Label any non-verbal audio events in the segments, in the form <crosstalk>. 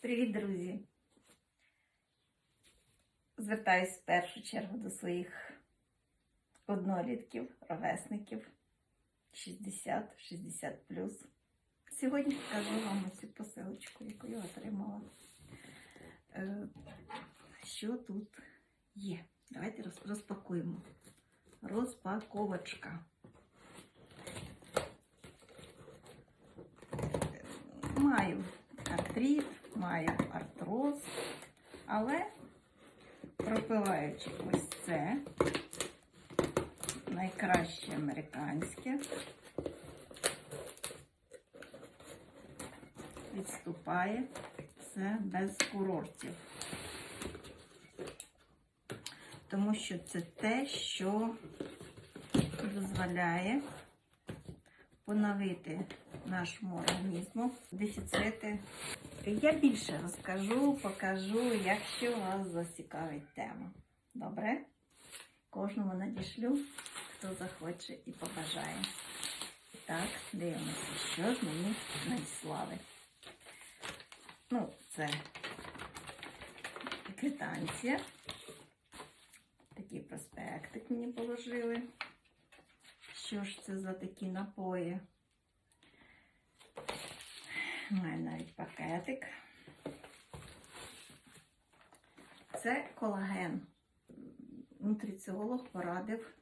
Привіт, друзі! Звертаюсь в першу чергу до своїх однолітків, ровесників 60-60 Сьогодні покажу вам цю посилочку, яку я отримала. Е, Що тут є? Давайте розпакуємо. Розпаковочка. Маю артрит, маю артроз, але пропиваючи ось це, найкраще американське, відступає це без курортів. Тому що це те, що дозволяє поновити нашому організму дефіцити. Я більше розкажу, покажу, якщо вас зацікавить тема. Добре? Кожному надішлю, хто захоче і побажає. Так, дивимося, що ж мені надіслали. Ну, це квитанція. Такий проспектик мені положили. Що ж це за такі напої? Має навіть пакетик. Це колаген. Нутриціолог порадив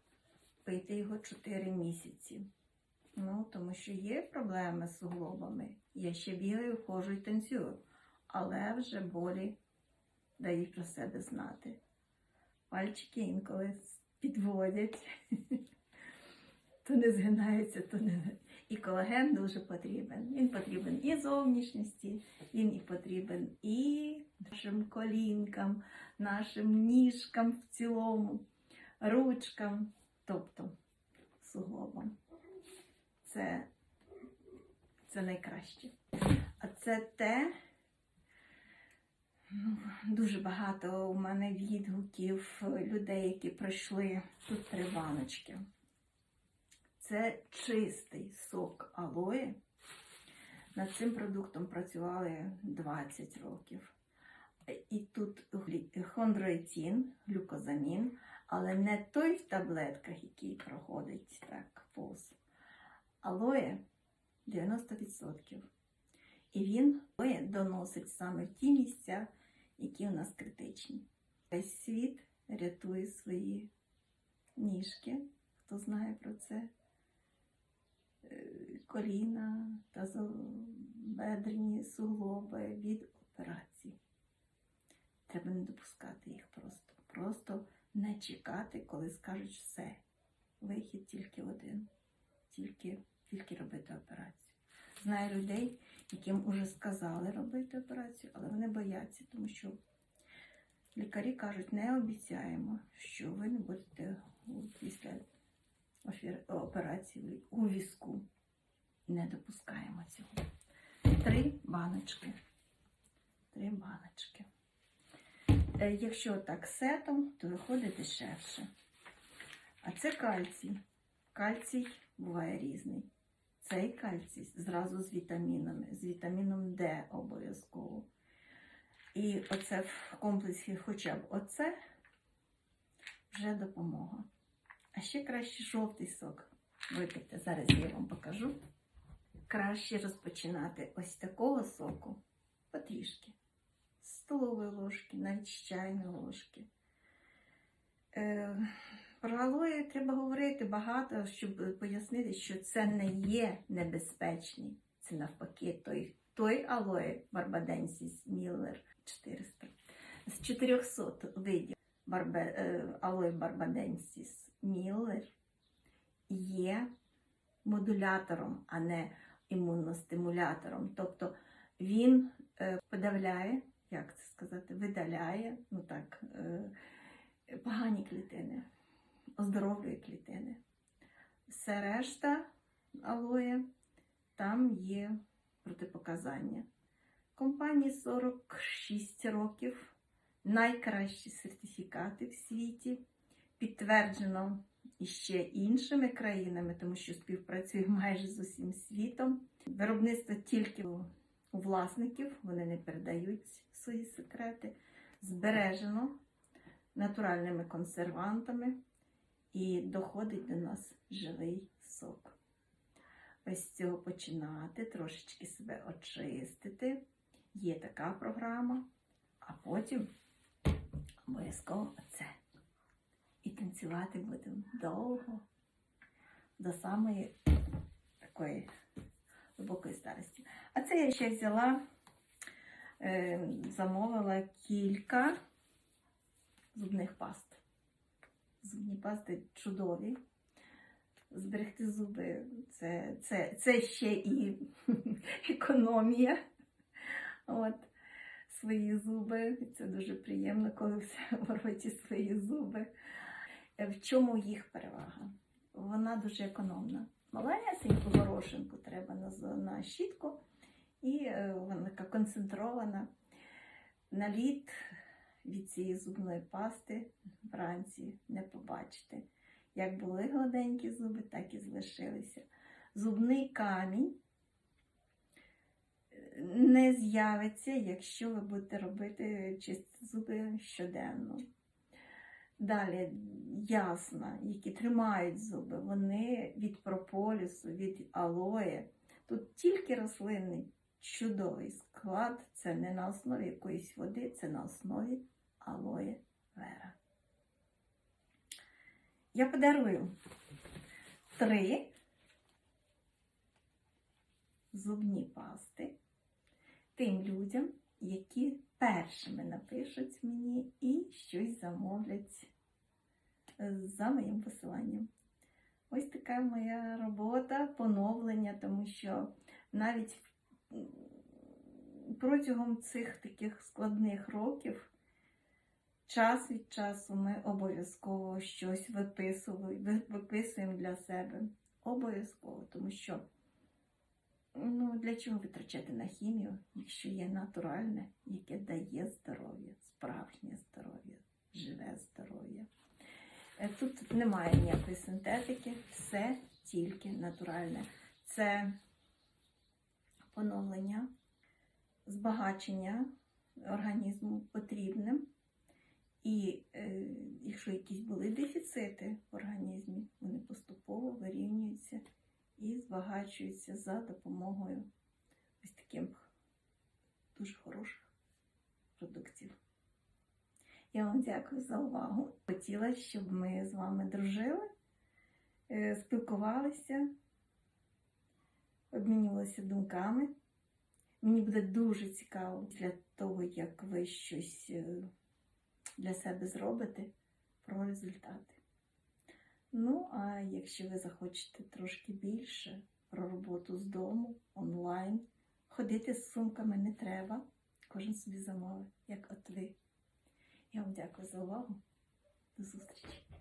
пити його 4 місяці. Ну, тому що є проблеми з суглобами. Я ще бігаю, ходжу і танцюю, але вже болі дають про себе знати. Пальчики інколи підводять. <laughs> То не згинається, то не. І колаген дуже потрібен. Він потрібен і зовнішності, він і потрібен і нашим колінкам, нашим ніжкам в цілому, ручкам, тобто суглобам. Це, це найкраще. А це те, ну, дуже багато у мене відгуків людей, які пройшли тут три баночки. Це чистий сок алої. Над цим продуктом працювали 20 років. І тут хондроїтін, глюкозамін, але не той в таблетках, який проходить так повз. Алоє 90%. І він доносить саме в ті місця, які у нас критичні. Весь світ рятує свої ніжки, хто знає про це коліна, тазобедрені суглоби від операцій. Треба не допускати їх просто. Просто не чекати, коли скажуть все. Вихід тільки один, тільки, тільки робити операцію. Знаю людей, яким уже сказали робити операцію, але вони бояться, тому що лікарі кажуть, не обіцяємо, що ви не будете після операції у візку. Не допускаємо цього. Три баночки. Три баночки. Е, Якщо так сетом, то виходить дешевше. А це кальцій. Кальцій буває різний. Цей кальцій зразу з вітамінами, з вітаміном Д обов'язково. І оце в комплексі хоча б оце вже допомога. А ще краще жовтий сок випити. Зараз я вам покажу. Краще розпочинати ось такого соку потрішки. З столової ложки, навіть з чайної ложки. Е, про алоє треба говорити багато, щоб пояснити, що це не є небезпечний. Це навпаки той, той алоє Барбаденсіс Міллер 400. З 400 видів барбе, е, алоє Барбаденсіс Міллер є модулятором, а не імуностимулятором. Тобто він е, подавляє, як це сказати, видаляє, ну так, е, погані клітини, оздоровлює клітини. Все решта алоє, там є протипоказання. Компанії 46 років, найкращі сертифікати в світі, підтверджено і ще іншими країнами, тому що співпрацює майже з усім світом. Виробництво тільки у власників, вони не передають свої секрети. Збережено натуральними консервантами і доходить до нас живий сок. Ось з цього починати, трошечки себе очистити. Є така програма, а потім обов'язково оце. І танцювати будемо довго, до самої такої глибокої старості. А це я ще взяла, е, замовила кілька зубних паст. Зубні пасти чудові. Зберегти зуби це, це, це ще і <laughs> економія. От, свої зуби. Це дуже приємно, коли все в роті свої зуби. Е, В чому їх перевага? Вона дуже економна. Малесеньку горошинку треба на, на щітку, і е, вона така концентрована. Наліт від цієї зубної пасти вранці не побачите. Як були гладенькі зуби, так і залишилися. Зубний камінь е, не з'явиться, якщо ви будете робити чисті зуби щоденно. Далі ясна, які тримають зуби, вони від прополісу, від алоє. Тут тільки рослинний чудовий склад. Це не на основі якоїсь води, це на основі алоє вера. Я подарую три зубні пасти тим людям, які першими напишуть мені і щось замовлять за моїм посиланням. Ось така моя робота, поновлення, тому що навіть протягом цих таких складних років час від часу ми обов'язково щось виписуємо, для себе. Обов'язково, тому що ну, для чого витрачати на хімію, якщо є натуральне, яке дає здоров'я, справжнє здоров'я, живе здоров'я. Е, Тут немає ніякої синтетики, все тільки натуральне. Це поновлення, збагачення організму потрібним. І е, якщо якісь були дефіцити в організмі, вони поступово вирівнюються і збагачуються за допомогою ось таких дуже хороших продуктів. Я вам дякую за увагу. Хотіла, щоб ми з вами дружили, е, спілкувалися, обмінювалися думками. Мені буде дуже цікаво для того, як ви щось е, для себе зробите про результати. Ну, а якщо ви захочете трошки більше про роботу з дому, онлайн, ходити з сумками не треба. Кожен собі замовить, як от ви. Я вам дякую за увагу. До зустрічі!